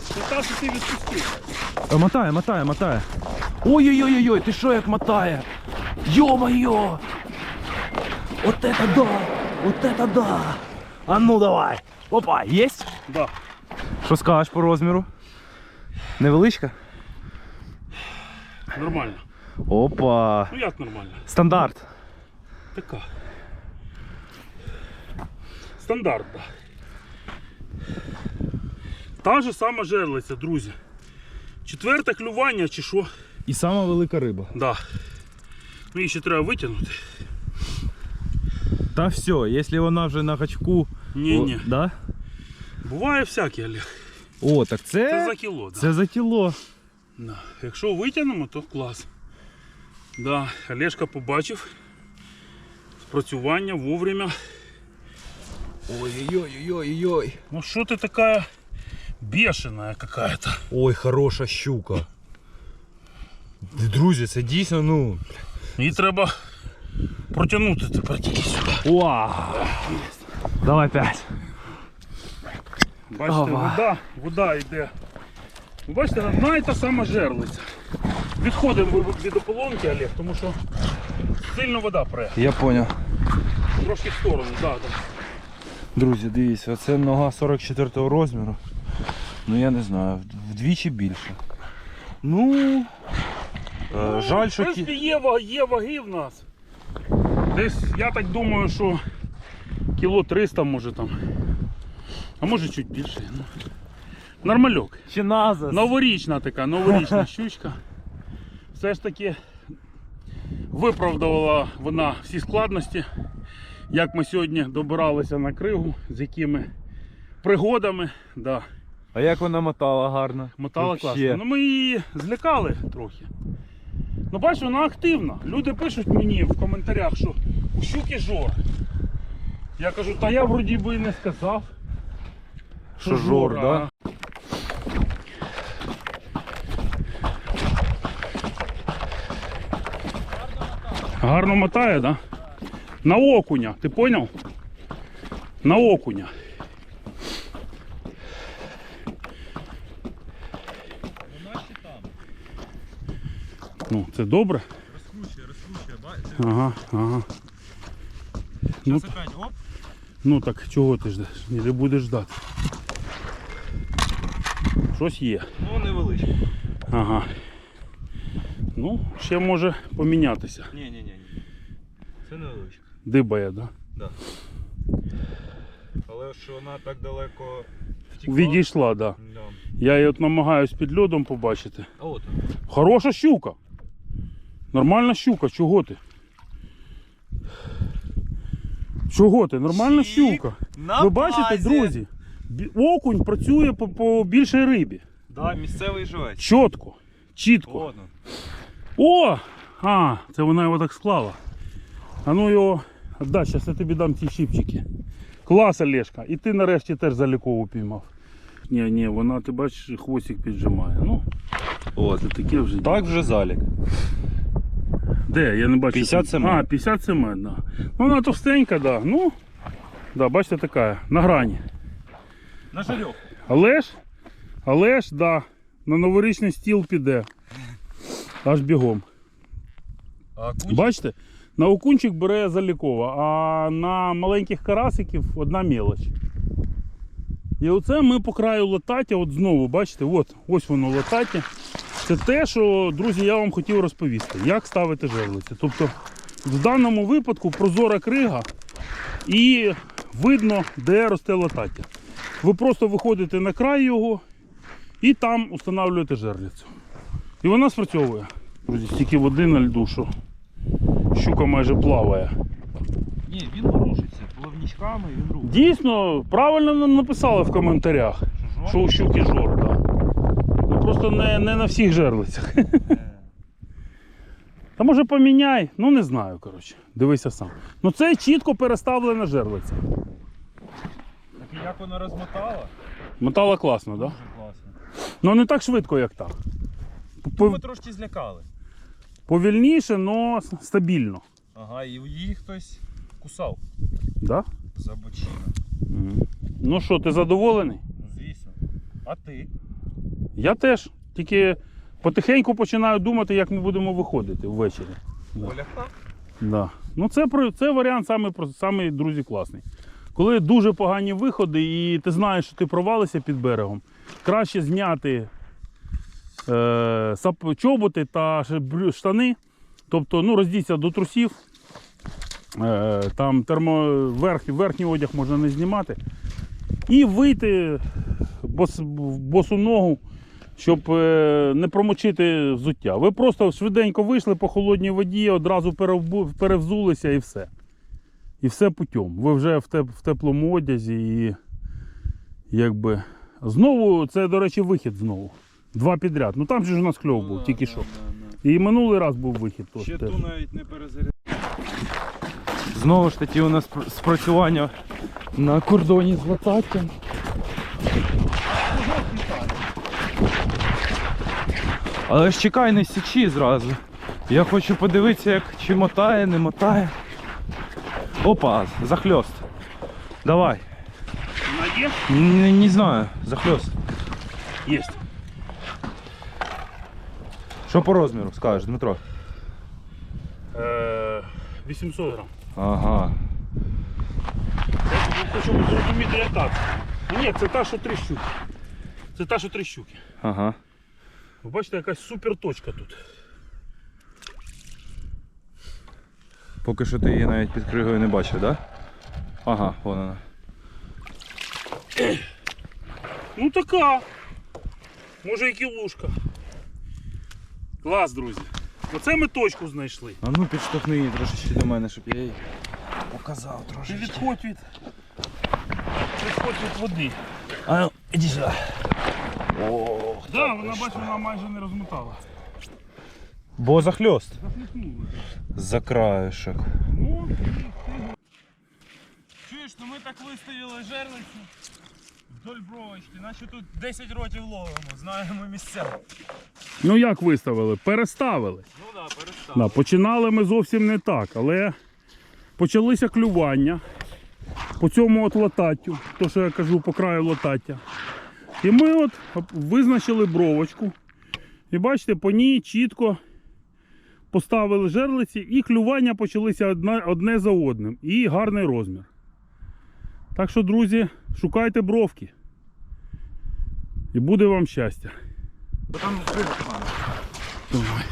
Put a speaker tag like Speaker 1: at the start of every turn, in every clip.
Speaker 1: Це та, що ти відпустив.
Speaker 2: Е, Мотає, мотає, мотає. Ой-ой-ой-ой, ти що як мотає? Ё-моё! Вот это да! Вот это да! А ну давай! Опа, єсть?
Speaker 1: Да.
Speaker 2: Що скажеш по розміру? Невеличка?
Speaker 1: Нормально.
Speaker 2: Опа!
Speaker 1: Ну як нормально?
Speaker 2: Стандарт.
Speaker 1: Така. Стандарт, да. Та же сама жерлиця, друзі. Четверте клювання чи що?
Speaker 2: І сама велика риба.
Speaker 1: Да. Ну її ще треба витягнути.
Speaker 2: Та все, якщо вона вже на гачку.
Speaker 1: Ні, ні.
Speaker 2: О, Да?
Speaker 1: Буває всяке, Олег.
Speaker 2: О, так це.
Speaker 1: Це за кіло, да.
Speaker 2: Це за кіло.
Speaker 1: Да. Якщо витягнемо, то клас. Да. Олежка побачив. Спрацювання вовремя.
Speaker 2: Ой-ой-ой-ой-ой.
Speaker 1: Ну що ти така бешеная какая-то.
Speaker 2: Ой, хороша щука. Друзі, це дійсно, ну.
Speaker 1: Її треба протягнути тепер тільки сюди.
Speaker 2: Вау! Давай п'ять.
Speaker 1: Бачите,
Speaker 2: Ова.
Speaker 1: вода, вода йде. Ви Бачите, одна і та сама жерлиця. Відходимо від- ополонки, Олег, тому що сильно вода пре.
Speaker 2: Я поняв.
Speaker 1: Трошки в сторону, да, да.
Speaker 2: Друзі, дивіться, оце нога 44 розміру. Ну я не знаю, вдвічі більше. Ну. е, жаль,
Speaker 1: В
Speaker 2: що ті...
Speaker 1: принципі, є, ва- є ваги в нас. Десь, я так думаю, що кіло 300 може там. А може чуть більше. Ну. Нормальок.
Speaker 2: Чи назас.
Speaker 1: Новорічна така, новорічна щучка. Все ж таки виправдувала вона всі складності, як ми сьогодні добиралися на кригу, з якими пригодами. Да.
Speaker 2: А як вона мотала гарно?
Speaker 1: Мотала класно. Ну ми її злякали трохи. Ну бачиш, вона активна. Люди пишуть мені в коментарях, що у щуки жор. Я кажу, та я вроді би не сказав.
Speaker 2: Що жор,
Speaker 1: а-
Speaker 2: да?
Speaker 1: Гарно мотає, да? На окуня, ти поняв? На окуня. Ну, це добре.
Speaker 2: Розкручує, розкручує, бачиш?
Speaker 1: Ага, ага. Ну,
Speaker 2: опять, оп.
Speaker 1: ну так чого ти ждеш? Ти будеш ждати. Щось є.
Speaker 2: Ну невеличко.
Speaker 1: Ага. Ну, ще може помінятися.
Speaker 2: Ні, ні, ні, ні. Це невеличко.
Speaker 1: Дибає, да?
Speaker 2: Да. Але що вона так далеко втекла.
Speaker 1: Відійшла, да.
Speaker 2: Да.
Speaker 1: Я її от намагаюсь під льодом побачити.
Speaker 2: А от.
Speaker 1: Хороша щука. Нормальна щука, чого ти? Чого ти? Нормальна
Speaker 2: Чік.
Speaker 1: щука.
Speaker 2: На
Speaker 1: Ви бачите,
Speaker 2: базі.
Speaker 1: друзі? бі- Окунь працює по, по більшій рибі.
Speaker 2: Да, місцевий живець.
Speaker 1: Чітко, чітко.
Speaker 2: Ладно.
Speaker 1: О! А, це вона його так склала. А ну його. Да, зараз я тобі дам ці щипчики. Клас, Олешка. І ти нарешті теж залікову піймав. Ні, ні, вона, ти бачиш, хвостик піджимає. Ну,
Speaker 2: От.
Speaker 1: це таке вже.
Speaker 2: Так вже залік.
Speaker 1: Де? Я не бачу.
Speaker 2: 57.
Speaker 1: А, 57, да. Ну вона товстенька, да. Ну, да, бачите, така, на грані.
Speaker 2: На жарьох.
Speaker 1: Але ж, але ж, да, на новорічний стіл піде. Аж бігом.
Speaker 2: А.
Speaker 1: Бачите? На окунчик бере залікова, а на маленьких карасиків одна мелоч. І оце ми по краю латаття, от знову, бачите, от, ось воно латаття. Це те, що, друзі, я вам хотів розповісти, як ставити жерлиці. Тобто, в даному випадку прозора крига і видно, де росте латаття. Ви просто виходите на край його і там встановлюєте жерлицю. І вона спрацьовує. Друзі, стільки води на льду, що щука майже плаває.
Speaker 2: Ні, він ворушиться плавнічками, він рухає.
Speaker 1: Дійсно, правильно нам написали в коментарях, що у щуки жор. Просто не, не на всіх жерлицях. Та може поміняй, ну не знаю, коротше. Дивися сам. Ну це чітко переставлена жерлиця.
Speaker 2: Так і як вона розмотала?
Speaker 1: Мотала класно, так? Да?
Speaker 2: Дуже класно.
Speaker 1: Ну не так швидко, як так.
Speaker 2: Ми
Speaker 1: Пов-
Speaker 2: трошки злякали.
Speaker 1: Повільніше, але стабільно.
Speaker 2: Ага, і її хтось кусав
Speaker 1: Да?
Speaker 2: за бочину.
Speaker 1: Ну що, ти задоволений?
Speaker 2: Ну, звісно. А ти?
Speaker 1: Я теж. Тільки потихеньку починаю думати, як ми будемо виходити ввечері.
Speaker 3: Поляка?
Speaker 1: Да. Ну це, це варіант самий, самий, друзі, класний. Коли дуже погані виходи і ти знаєш, що ти провалився під берегом, краще зняти е, чоботи та штани, тобто ну, роздіться до трусів. Е, там термо, верх, верхній одяг можна не знімати. І вийти бос, босу ногу, щоб е, не промочити взуття. Ви просто швиденько вийшли по холодній воді, одразу перевзулися і все. І все путем. Ви вже в, теплому одязі і якби. Знову, це, до речі, вихід знову. Два підряд. Ну там же ж у нас кльов був, тільки що. І минулий раз був вихід. Тож,
Speaker 3: Ще
Speaker 1: теж.
Speaker 3: ту навіть не перезарядив.
Speaker 2: Знову ж таки у нас спрацювання на кордоні з Лататтям. Але ж чекай, не січі зразу. Я хочу подивитися, як чи мотає, не мотає. Опа, захльост. Давай.
Speaker 1: Є?
Speaker 2: Не, не знаю, захльост.
Speaker 1: Є.
Speaker 2: Що по розміру скажеш, Дмитро?
Speaker 1: Е, 800 грам.
Speaker 2: Ага.
Speaker 1: Хочу зрозуміти, це. А ні, це та, що три щуки. Це та, що три щуки.
Speaker 2: Ага.
Speaker 1: Ви бачите, якась супер точка тут.
Speaker 2: Поки що ти її навіть під кригою не бачив, так? Да? Ага, вон вона.
Speaker 1: Ну така. Може і кілушка. Клас, друзі. Оце ми точку знайшли.
Speaker 2: А ну підштовхни її трошечки до мене, щоб я їй показав трошечки.
Speaker 1: відходь від. Відходь від води.
Speaker 2: А ну, іди сюди.
Speaker 1: Так, да, вона бачиш, вона майже не розмотала.
Speaker 2: Бо захльост.
Speaker 1: Захліпнула.
Speaker 2: За краєшок.
Speaker 1: Ну,
Speaker 3: Чуєш, ну ми так виставили жерлицю вдоль бровочки, наче тут 10 років ловимо, знаємо місця.
Speaker 1: ну як виставили? Переставили.
Speaker 3: Ну так, да, перестав.
Speaker 1: Да, починали ми зовсім не так, але почалися клювання по цьому от лататтю, то що я кажу по краю латаття. І ми от визначили бровочку. І бачите, по ній чітко поставили жерлиці і клювання почалися одне, одне за одним. І гарний розмір. Так що, друзі, шукайте бровки. І буде вам щастя.
Speaker 3: Там.
Speaker 1: Давай.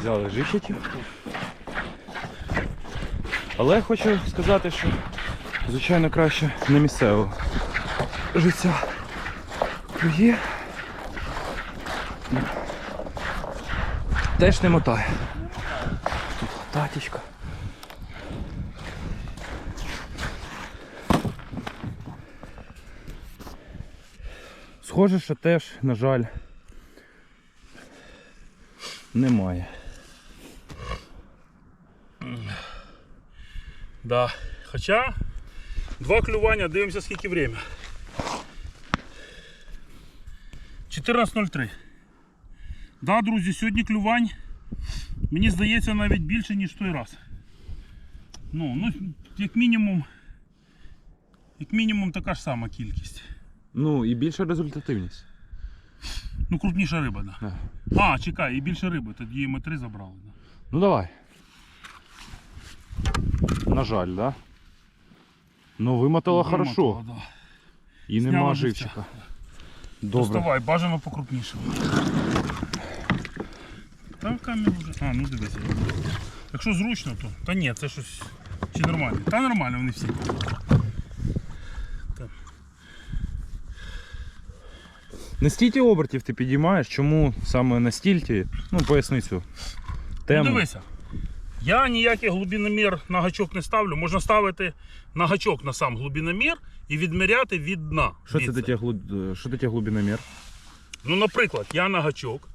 Speaker 2: Взяли жихітів. Але хочу сказати, що звичайно краще не місцевого життя клює. Теж не мотає. Тут татічка. Схоже, що теж, на жаль, немає.
Speaker 1: Да. Хоча два клювання, дивимося скільки время. 14.03. Да, друзі, сьогодні клювань. Мені здається навіть більше, ніж той раз. Ну, ну, як мінімум, як мінімум така ж сама кількість.
Speaker 2: Ну і більша результативність.
Speaker 1: Ну, крупніша риба, да.
Speaker 2: Да.
Speaker 1: А, чекай, і більше риби, тоді ми три забрали. Да.
Speaker 2: Ну давай. На жаль, да? Ну вимотала хорошо.
Speaker 1: Да.
Speaker 2: І нема живчика. Добре.
Speaker 1: Доставай, бажано покрупніше. Та камінь вже. А, ну дивися. Якщо зручно, то. Та ні, це щось. Чи нормально? Та нормально вони всі.
Speaker 2: На стільки обертів ти підіймаєш, чому саме на стільті? Ну, поясни цю
Speaker 1: Ну дивися. Я ніякий глибиномір на гачок не ставлю. Можна ставити на гачок на сам глибиномір і відміряти від дна.
Speaker 2: що це таке, що таке глибиномір?
Speaker 1: Ну, наприклад, я на гачок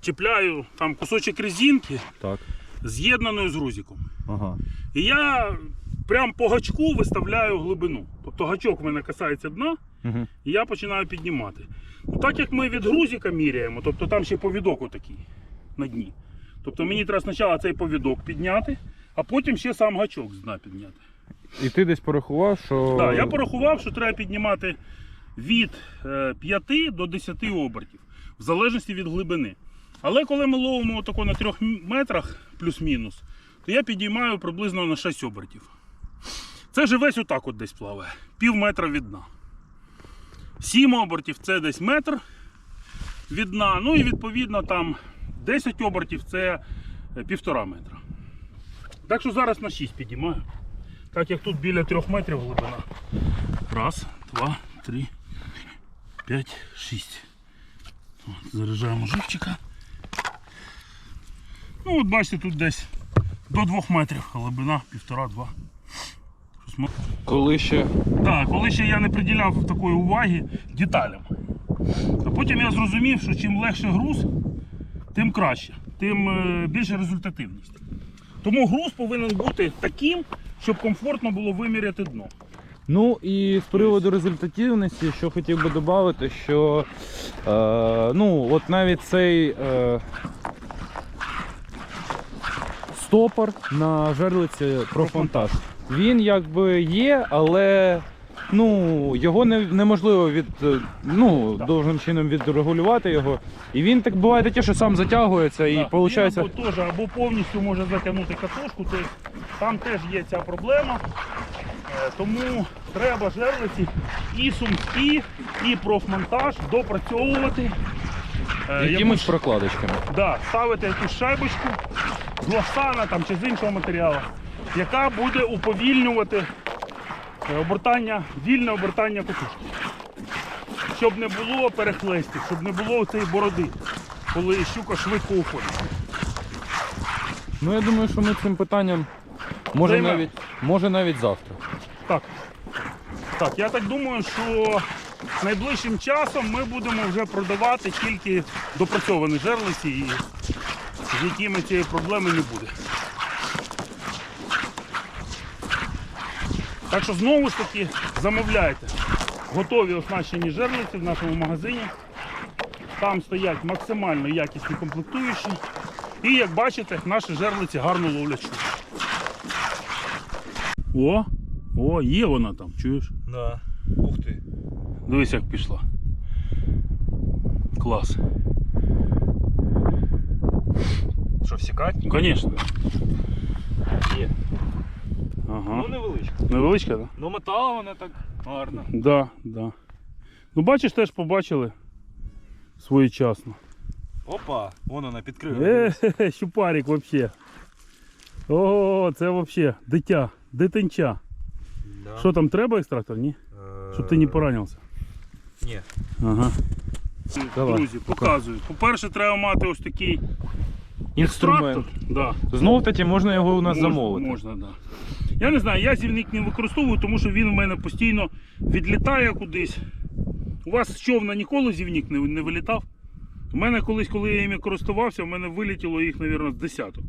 Speaker 1: чіпляю там кусочок резинки,
Speaker 2: Так.
Speaker 1: з'єднаної з грузиком.
Speaker 2: Ага.
Speaker 1: І я прям по гачку виставляю глибину. Тобто гачок в мене касається дна,
Speaker 2: Угу.
Speaker 1: і я починаю піднімати. Ну, так як ми від грузика міряємо, тобто там ще повідок отакий на дні. Тобто мені треба спочатку цей повідок підняти, а потім ще сам гачок з дна підняти.
Speaker 2: І ти десь порахував, що.
Speaker 1: Так, я порахував, що треба піднімати від е, 5 до 10 обертів, в залежності від глибини. Але коли ми ловимо отако на 3 метрах плюс-мінус, то я підіймаю приблизно на 6 обертів. Це живець отак от десь плаває, пів метра від дна. 7 обертів це десь метр від дна. Ну і відповідно там 10 обертів це е, півтора метра. Так що зараз на 6 підіймаю. Так як тут біля 3 метрів глибина. Раз, два, три, п'ять, шість. От, Заряджаємо живчика. Ну от бачите, тут десь до 2 метрів глибина, півтора-два.
Speaker 2: Коли ще
Speaker 1: так, коли ще я не приділяв такої уваги деталям. А потім я зрозумів, що чим легше груз, тим краще, тим е, більше результативність. Тому груз повинен бути таким, щоб комфортно було виміряти дно.
Speaker 2: Ну і з приводу результативності, що хотів би додати, що е, ну, от навіть цей е, стопор на жерлиці профонтаж. Він якби є, але ну, його не, неможливо від, е, ну, довжним чином відрегулювати його. І він так буває таке, що сам затягується і
Speaker 1: Так,
Speaker 2: виходить.
Speaker 1: він або, теж, або повністю може затягнути катушку, тобто там теж є ця проблема. Е, Тому треба жерлиці і сумські, і профмонтаж допрацьовувати. Е,
Speaker 2: Якимось
Speaker 1: якусь-
Speaker 2: прокладочками.
Speaker 1: Да, ставити якусь шайбочку з лосана там, чи з іншого матеріалу, яка буде уповільнювати обертання, вільне обертання катушки. Щоб не було перехлестів, щоб не було цієї бороди, коли щука швидко уходить.
Speaker 2: Ну я думаю, що ми цим питанням може
Speaker 1: Займемо.
Speaker 2: навіть, може навіть завтра.
Speaker 1: Так. Так, я так думаю, що найближчим часом ми будемо вже продавати тільки допрацьовані жерлиці, і з якими цієї проблеми не буде. Так що знову ж таки замовляйте готові оснащені жерлиці в нашому магазині. Там стоять максимально якісні комплектуючі. І як бачите, наші жерлиці гарно ловлять щуку. О, о, є вона там, чуєш?
Speaker 3: Да. Ух ти.
Speaker 1: Дивись, як пішла. Клас.
Speaker 3: Що, всікать?
Speaker 1: Звісно.
Speaker 3: Є.
Speaker 1: Ага.
Speaker 3: Ну невеличко.
Speaker 1: Невеличка, так?
Speaker 3: Ну метала вона так гарно.
Speaker 1: Да, да. Ну бачиш, теж побачили своєчасно.
Speaker 3: Опа, вон вона підкрила.
Speaker 1: Е, щупарик вообще. О, це вообще дитя, дитинча.
Speaker 3: Да.
Speaker 1: Що там треба екстрактор? Ні? Щоб ти не поранився.
Speaker 3: Ні.
Speaker 1: Ага.
Speaker 2: Давай,
Speaker 1: Друзі, показую. По-перше, треба мати ось такий
Speaker 2: Інструмент.
Speaker 1: Да.
Speaker 2: Знову таки можна його у нас
Speaker 1: Можна,
Speaker 2: замовити.
Speaker 1: Можна, да. Я не знаю, я зівник не використовую, тому що він у мене постійно відлітає кудись. У вас з човна ніколи зівник не, не вилітав? У мене колись, коли я ними користувався, у мене вилетіло їх, мабуть, з десяток.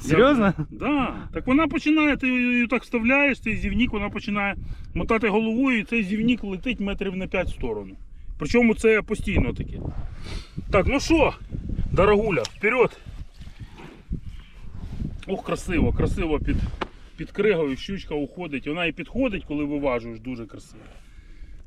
Speaker 2: Серйозно?
Speaker 1: Да. Так вона починає, ти її так вставляєш, цей зівник, вона починає мотати головою, і цей зівник летить метрів на 5 в сторону. Причому це постійно таке. Так, ну що, дорогуля, вперед! Ох, красиво, красиво під, під кригою щучка уходить. Вона і підходить, коли виважуєш, дуже красиво.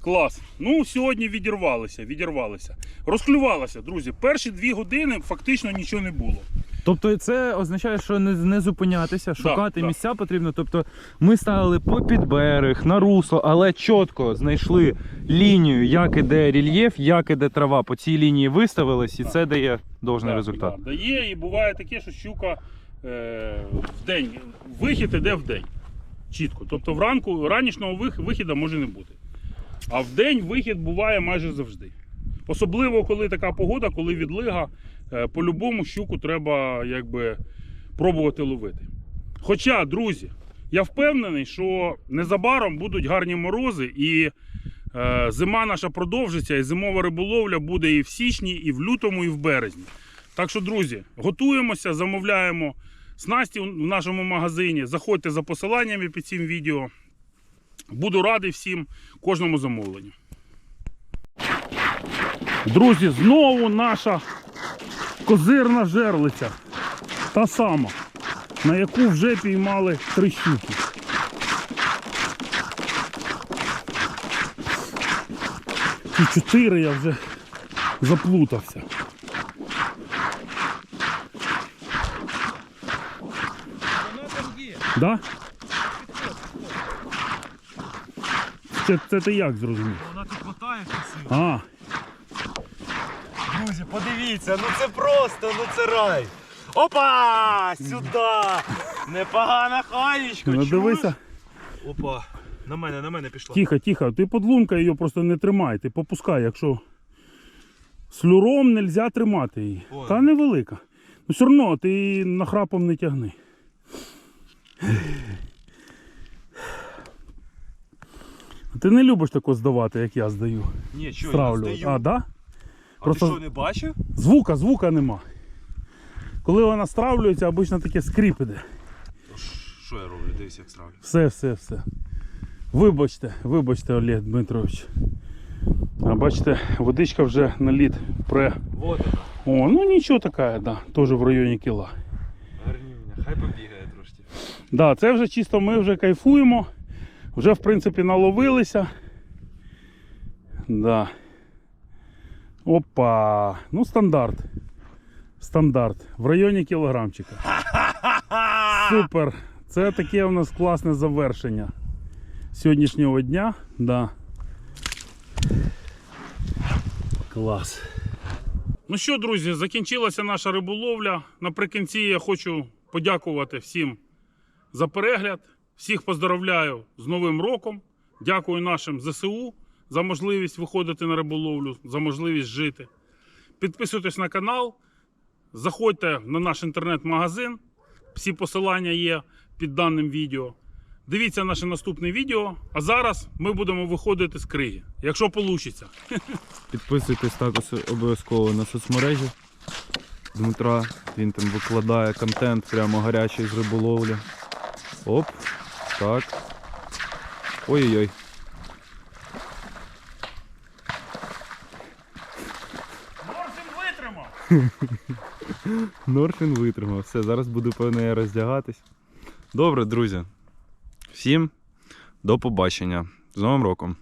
Speaker 1: Клас. Ну, сьогодні відірвалися, відірвалися. Розклювалася, друзі. Перші дві години фактично нічого не було.
Speaker 2: Тобто це означає, що не, не зупинятися, шукати
Speaker 1: да.
Speaker 2: місця потрібно. Тобто ми ставили попід берег, на русло, але чітко знайшли лінію, як іде рельєф, як іде трава. По цій лінії виставились, і це дає должний
Speaker 1: Так,
Speaker 2: результат.
Speaker 1: Да, дає і буває таке, що щука е, в день, вихід іде в день. Чітко. Тобто вранку ранішнього вих- вихіду може не бути. А в день вихід буває майже завжди. Особливо, коли така погода, коли відлига, по-любому щуку треба якби, пробувати ловити. Хоча, друзі, я впевнений, що незабаром будуть гарні морози і е, зима наша продовжиться, і зимова риболовля буде і в січні, і в лютому, і в березні. Так що, друзі, готуємося, замовляємо снасті в нашому магазині. Заходьте за посиланнями під цим відео. Буду радий всім, кожному замовленню. Друзі, знову наша козирна жерлиця. Та сама, на яку вже піймали три щуки. Чи чотири я вже заплутався.
Speaker 3: Вона там є.
Speaker 1: Да? Це, це ти як зрозумів?
Speaker 3: Вона тут мотає красиво.
Speaker 1: А,
Speaker 3: Друзі, подивіться, ну це просто, ну це рай. Опа! Сюди! Непогана хаєчка,
Speaker 1: ну дивися.
Speaker 3: Опа, на мене, на мене пішла.
Speaker 1: Тихо, тихо, ти подлунка її просто не тримай, ти попускай, якщо слюром не можна тримати її.
Speaker 3: Ой.
Speaker 1: Та невелика. Ну все одно ти нахрапом не тягни. Ти не любиш тако здавати, як я здаю.
Speaker 3: Ні, що, я
Speaker 1: Стравлю.
Speaker 3: здаю.
Speaker 1: А, да?
Speaker 3: А
Speaker 1: просто-
Speaker 3: ти що, не бачив?
Speaker 1: Звука, звука нема. Коли вона стравлюється, обично таке скрип іде.
Speaker 3: Що я роблю? Дивись, як стравлю.
Speaker 1: Все, все, все. Вибачте, вибачте, Олег Дмитрович. А бачите, водичка вже на лід пре.
Speaker 3: Вот
Speaker 1: О, ну нічого така, да, теж в районі кіла.
Speaker 3: гарнюня. Хай побігає трошки.
Speaker 1: Да, це вже чисто ми вже кайфуємо. Вже в принципі наловилися. Да. Опа. Ну, стандарт. Стандарт. В районі кілограмчика. Супер. Це таке у нас класне завершення сьогоднішнього дня. Да. Клас. Ну що, друзі, закінчилася наша риболовля. Наприкінці я хочу подякувати всім за перегляд. Всіх поздравляю з Новим роком. Дякую нашим ЗСУ за можливість виходити на риболовлю, за можливість жити. Підписуйтесь на канал, заходьте на наш інтернет-магазин. Всі посилання є під даним відео. Дивіться наше наступне відео. А зараз ми будемо виходити з криги, якщо вийде.
Speaker 2: Підписуйтесь також обов'язково на соцмережі Дмитра. Він там викладає контент прямо гарячий з риболовлі. Оп. Так. Ой-ой-ой.
Speaker 1: Морфін витримав!
Speaker 2: Норфін витримав. Все, зараз буду певно я роздягатись. Добре, друзі. Всім до побачення. З Новим роком!